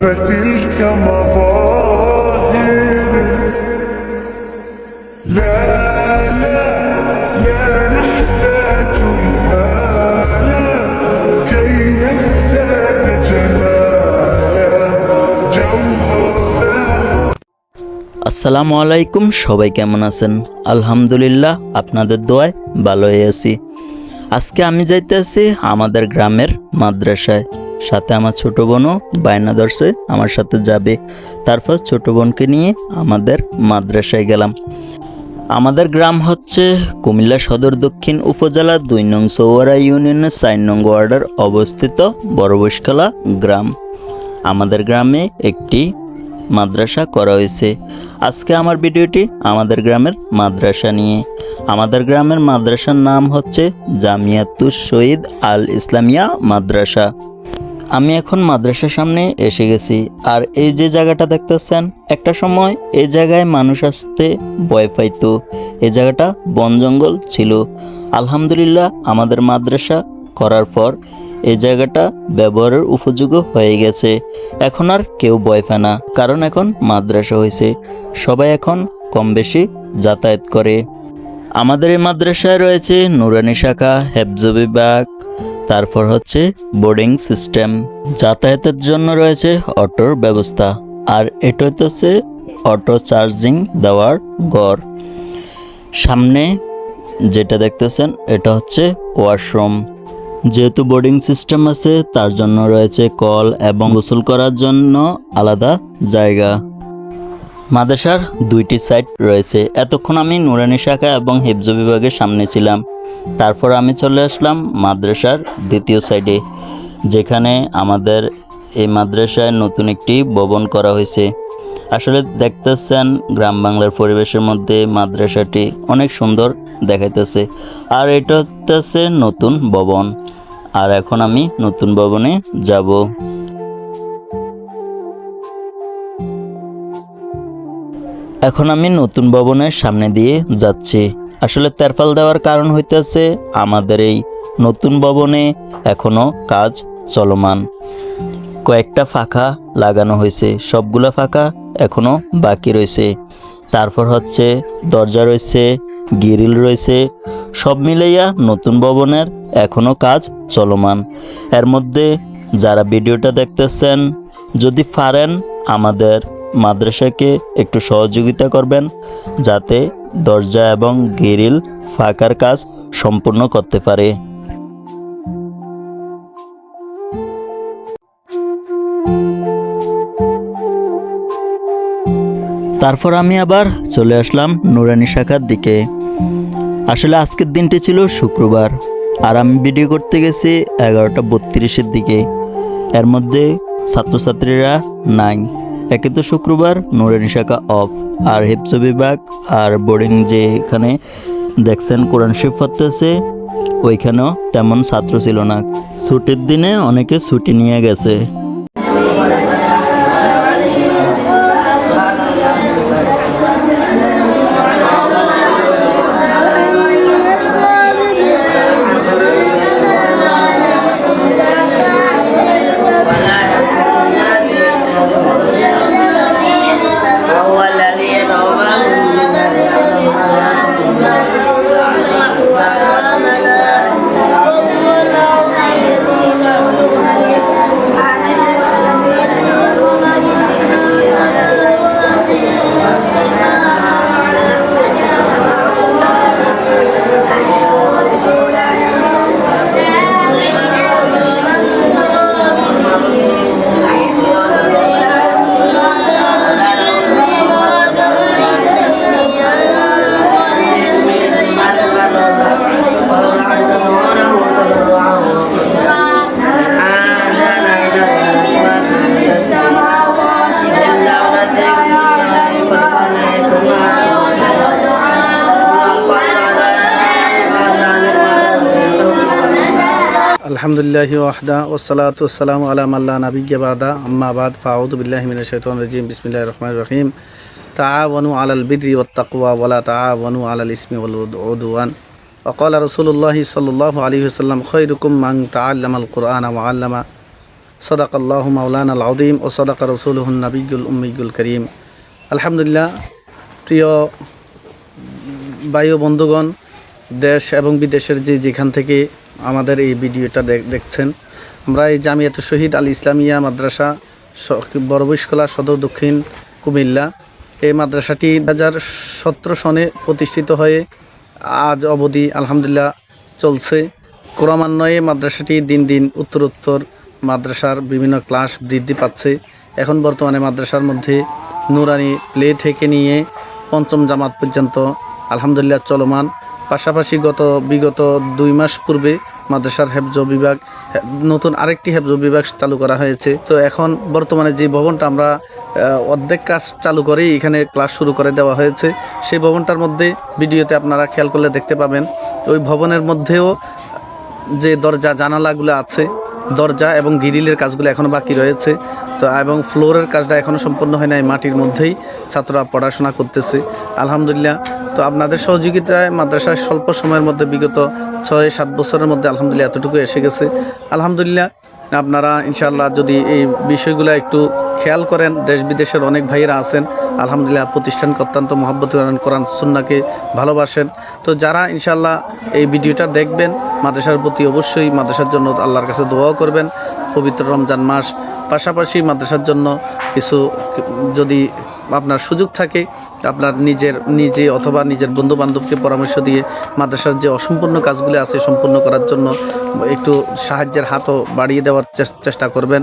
فتلك مظاهر لا لا لا نحتاج المال كي نزداد جمالا جوهرنا আসসালামু আলাইকুম সবাই কেমন আছেন আলহামদুলিল্লাহ আপনাদের দোয়ায় ভালোই আছি আজকে আমি যাইতেছি আমাদের গ্রামের মাদ্রাসায় সাথে আমার ছোট বোনও বায়না ধরছে, আমার সাথে যাবে। তারপর ছোট বোনকে নিয়ে আমাদের মাদ্রাসায় গেলাম। আমাদের গ্রাম হচ্ছে কুমিল্লা সদর দক্ষিণ উপজেলা দুই নং সৌয়ারা ইউনিয়নের চার নং ওয়ার্ডের অবস্থিত বড়বৈশখালা গ্রাম। আমাদের গ্রামে একটি মাদ্রাসা করা হয়েছে। আজকে আমার ভিডিওটি আমাদের গ্রামের মাদ্রাসা নিয়ে। আমাদের গ্রামের মাদ্রাসার নাম হচ্ছে জামিয়াতুস শহীদ আল ইসলামিয়া মাদ্রাসা। আমি এখন মাদ্রাসার সামনে এসে গেছি। আর এই যে জায়গাটা দেখতেছেন, একটা সময় এই জায়গায় মানুষ আসতে ভয় পাইতো। এই জায়গাটা বন জঙ্গল ছিল। আলহামদুলিল্লাহ আমাদের মাদ্রাসা করার পর এই জায়গাটা ব্যবহারের উপযোগী হয়ে গেছে। এখন আর কেউ ভয় পায় না, কারণ এখন মাদ্রাসা হয়েছে। সবাই এখন কম বেশি যাতায়াত করে। আমাদের এই মাদ্রাসায় রয়েছে নুরানি শাখা, হেফজ তারপর হচ্ছে বোর্ডিং সিস্টেম যাতায়াতের জন্য রয়েছে অটোর ব্যবস্থা। আর এটা হচ্ছে অটো চার্জিং দেওয়ার গড় সামনে যেটা দেখতেছেন, এটা হচ্ছে ওয়াশরুম যেহেতু বোর্ডিং সিস্টেম আছে, তার জন্য রয়েছে কল এবং গোসল করার জন্য আলাদা জায়গা। মাদ্রাসার দুইটি সাইট রয়েছে। এতক্ষণ আমি নুরানি শাখা এবং হিফজ বিভাগের সামনে ছিলাম। তারপর আমি চলে আসলাম মাদ্রাসার দ্বিতীয় সাইডে, যেখানে আমাদের এই মাদ্রাসায় নতুন একটি ভবন করা হয়েছে। আসলে দেখতেছেন গ্রাম বাংলার পরিবেশের মধ্যে মাদ্রাসাটি অনেক সুন্দর দেখাইতেছে। আর এটা হচ্ছে নতুন ভবন। আর এখন আমি নতুন ভবনে যাব। এখন আমি নতুন ভবনের সামনে দিয়ে যাচ্ছি। আসলে তেরপাল দেওয়ার কারণ হইতেছে আমাদের এই নতুন ভবনে এখনও কাজ চলমান। কয়েকটা ফাঁকা লাগানো হয়েছে। সবগুলো ফাঁকা এখনও বাকি রয়েছে। তারপর হচ্ছে দরজা রয়েছে, গ্রিল রয়েছে, সব মিলাইয়া নতুন ভবনের এখনও কাজ চলমান। এর মধ্যে যারা ভিডিওটা দেখতেছেন, যদি পারেন আমাদের মাদ্রাসাকে একটু সহযোগিতা করবেন যাতে দরজা এবং গ্রিল ফাঁকার কাজ সম্পূর্ণ করতে পারে। তারপর আমি আবার চলে আসলাম নুরানি শাখার দিকে। আসলে আজকের দিনটি ছিল শুক্রবার, আর আমি ভিডিও করতে গেছি এগারোটা বত্রিশের দিকে। এর মধ্যে ছাত্রছাত্রীরা নাই। একে তো শুক্রবার নুরেন শাখা অফ। আর হেপসো বিভাগ আর বোর্ডিং যে এখানে দেখছেন কোরআন শিফ পড়তেছে, ওইখানেও তেমন ছাত্র ছিল না। ছুটির দিনে অনেকে ছুটি নিয়ে গেছে। আলহামদুলিল্লাহি ওয়াহদা ওসালাত ওসালাম আলাম আল্লাহ নাবিজ্ঞাবাদা আম্মাবাদ ফাউদুবিল্লাহমিন শেতন রাজিম। বিসমিল্লাহ রহমান রহিম। তাআবনু আলাল বিদ্রি ও তাকুয়া ওলা তাআবনু আলাল ইসমি ওদুয়ান অকল রসুল্লাহ সাল্লাহ আলী সাল্লাম খৈরুকুম মাং তাআল্লামাল কুরআন ওয়া আল্লামা। সদাক আল্লাহ আল আউদিম ও সদাক রসুলহুন নাবিগুল উম্মিগুল করিম। আলহামদুলিল্লাহ, প্রিয় বায়ু বন্ধুগণ, দেশ এবং বিদেশের যে যেখান থেকে আমাদের এই ভিডিওটা দেখ- দেখছেন। আমরা এই জামিয়াত শহীদ আল ইসলামিয়া মাদ্রাসা বড়বৈশকলা সদর দক্ষিণ কুমিল্লা। এই মাদ্রাসাটি দু হাজার সতেরো সনে প্রতিষ্ঠিত হয়ে আজ অবধি আলহামদুলিল্লাহ চলছে। ক্রমান্বয়ে মাদ্রাসাটি দিন দিন উত্তরোত্তর মাদ্রাসার বিভিন্ন ক্লাস বৃদ্ধি পাচ্ছে। এখন বর্তমানে মাদ্রাসার মধ্যে নুরানি প্লে থেকে নিয়ে পঞ্চম জামাত পর্যন্ত আলহামদুলিল্লাহ চলমান। পাশাপাশি গত বিগত দুই মাস পূর্বে মাদ্রাসার হেফজ বিভাগ নতুন আরেকটি হেফজ বিভাগ চালু করা হয়েছে। তো এখন বর্তমানে যে ভবনটা আমরা অর্ধেক কাজ চালু করেই এখানে ক্লাস শুরু করে দেওয়া হয়েছে। সেই ভবনটার মধ্যে ভিডিওতে আপনারা খেয়াল করলে দেখতে পাবেন, ওই ভবনের মধ্যেও যে দরজা জানালাগুলো আছে দরজা এবং গিরিলের কাজগুলো এখনও বাকি রয়েছে। তো, এবং ফ্লোরের কাজটা এখনও সম্পন্ন হয় নাই, মাটির মধ্যেই ছাত্ররা পড়াশোনা করতেছে। আলহামদুলিল্লাহ। তো, আপনাদের সহযোগিতায় মাদ্রাসায় স্বল্প সময়ের মধ্যে বিগত ছয়, সাত বছরের মধ্যে আলহামদুলিল্লাহ এতটুকু এসে গেছে। আলহামদুলিল্লাহ, আপনারা ইনশাআল্লাহ যদি এই বিষয়গুলো একটু খেয়াল করেন, দেশ বিদেশের অনেক ভাইয়েরা আছেন। আলহামদুলিল্লাহ, প্রতিষ্ঠানকে অত্যন্ত মহব্বত করেন, কোরআন, সুন্নাকে ভালোবাসেন। তো যারা ইনশাল্লাহ এই ভিডিওটা দেখবেন, মাদ্রাসার প্রতি অবশ্যই মাদ্রাসার জন্য আল্লাহর কাছে দোয়াও করবেন। পবিত্র রমজান মাস, পাশাপাশি মাদ্রাসার জন্য কিছু যদি আপনার সুযোগ থাকে, আপনার নিজের, নিজে অথবা নিজের বন্ধু বান্ধবকে পরামর্শ দিয়ে মাদ্রাসার যে অসম্পূর্ণ কাজগুলি আছে, সম্পূর্ণ করার জন্য একটু সাহায্যের হাতও বাড়িয়ে দেওয়ার চেষ্টা করবেন।